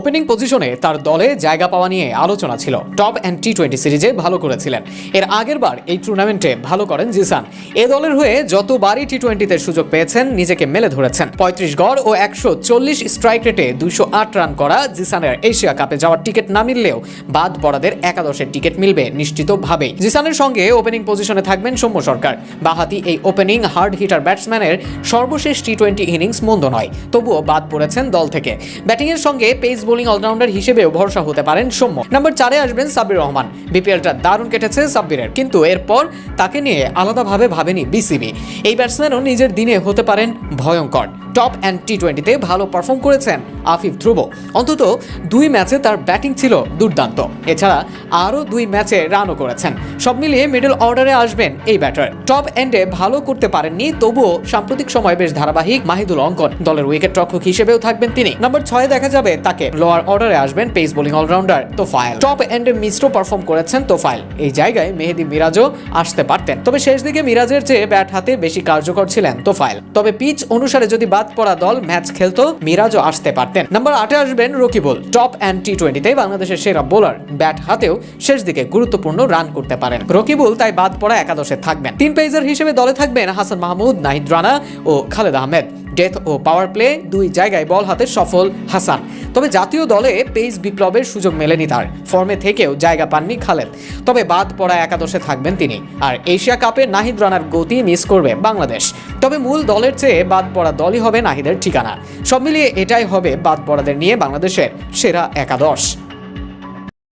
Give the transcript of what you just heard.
Opening পজিশনে তার দলে জায়গা পাওয়া নিয়ে আলোচনা ছিল। টপ অ্যান্ড টি টোয়েন্টি সিরিজে ভালো করেছিলেন। এর আগের বার এই টুর্নামেন্টে ভালো করেন জিসান। এ দলের হয়ে যতবারই টি টোয়েন্টিতে সুযোগ পেয়েছেন, নিজেকে মেলে ধরেছেন। পঁয়ত্রিশ গড় ও একশো চল্লিশ স্ট্রাইক রেটে দুইশো আট রান করা জিসানের এশিয়া কাপে যাওয়ার টিকিট না মিললেও বাদ পড়াদের একাদশের টিকিট মিলবে নিশ্চিতভাবেই। জিসানের সঙ্গে ওপেনিং পজিশনে থাকবেন সৌম্য সরকার। বাহাতি এই ওপেনিং হার্ড হিটার ব্যাটসম্যানের সর্বশেষ টি টোয়েন্টি ইনিংস মন্দ নয়, তবুও বাদ পড়েছেন দল থেকে। ব্যাটিংয়ের সঙ্গে পেস বোলিং অলরাউন্ডার হিসেবেও ভরসা হতে পারেন সৌম্য। নাম্বার চারে আসবেন সাব্বির রহমান। বিপিএলটা দারুণ কেটেছে সাব্বিরের। কিন্তু এরপর তাকে নিয়ে আলাদাভাবে ভাবেনি বিসিবি। এই ব্যাটসম্যানও নিজের দিনে হতে পারেন ভয়ঙ্কর। টপ অ্যান্ড টি টোয়েন্টিতে ভালো পারফর্ম করেছেন আফিফ ধ্রুব। অন্তত দুই ম্যাচে তার ব্যাটিং ছিল দুর্দান্ত। এছাড়া আরও দুই ম্যাচে রানও করেছেন। সব মিলিয়ে মিডল অর্ডারে আসবেন এই ব্যাটার। টপ এন্ডে ভালো করতে পারেননি, তবুও সাম্প্রতিক সময় বেশ ধারাবাহিক মাহিদুল অঙ্কন। দলের উইকেট রক্ষক হিসেবেও থাকবেন তিনি। নম্বর ছয়ে দেখা যাবে তাকে। লোয়ার অর্ডারে আসবেন pace bowling allrounder Tofail. Top এন্ডে মিশ্র পারফর্ম করেছেন তোফায়েল। এই জায়গায় মেহেদি মিরাজও আসতে পারতেন। তবে শেষ দিকে মিরাজের চেয়ে ব্যাট হাতে বেশি কার্যকর ছিলেন তোফায়েল। তবে পিচ অনুসারে যদি বাদ পড়া দল ম্যাচ খেলতো, মিরাজও আসতে পারতেন। নাম্বার আটে আসবেন রকিবুল। টপ অ্যান্ড টি টোয়েন্টিতে বাংলাদেশের সেরা বোলার ব্যাট হাতেও শেষ দিকে গুরুত্বপূর্ণ রান করতে পারেন। রকিবুল তাই বাদ পড়া একাদশে থাকবেন। তিন পেজার হিসেবে দলে থাকবেন হাসান মাহমুদ, নাহিদ রানা ও খালেদ আহমেদ। ডেথ ও পাওয়ার প্লে দুই জায়গায় বল হাতে সফল হাসান। তবে জাতীয় দলে পেস বিপ্লবের সুযোগ মেলেনি তার। ফর্মে থেকেও জায়গা পাননি খালেদ। তবে বাদ পড়া একাদশে থাকবেন তিনি। আর এশিয়া কাপে নাহিদ রানার গতি মিস করবে বাংলাদেশ। তবে মূল দলের চেয়ে বাদ পড়া দলই হবে নাহিদের ঠিকানা। সব মিলিয়ে এটাই হবে বাদ পড়াদের নিয়ে বাংলাদেশের সেরা একাদশ।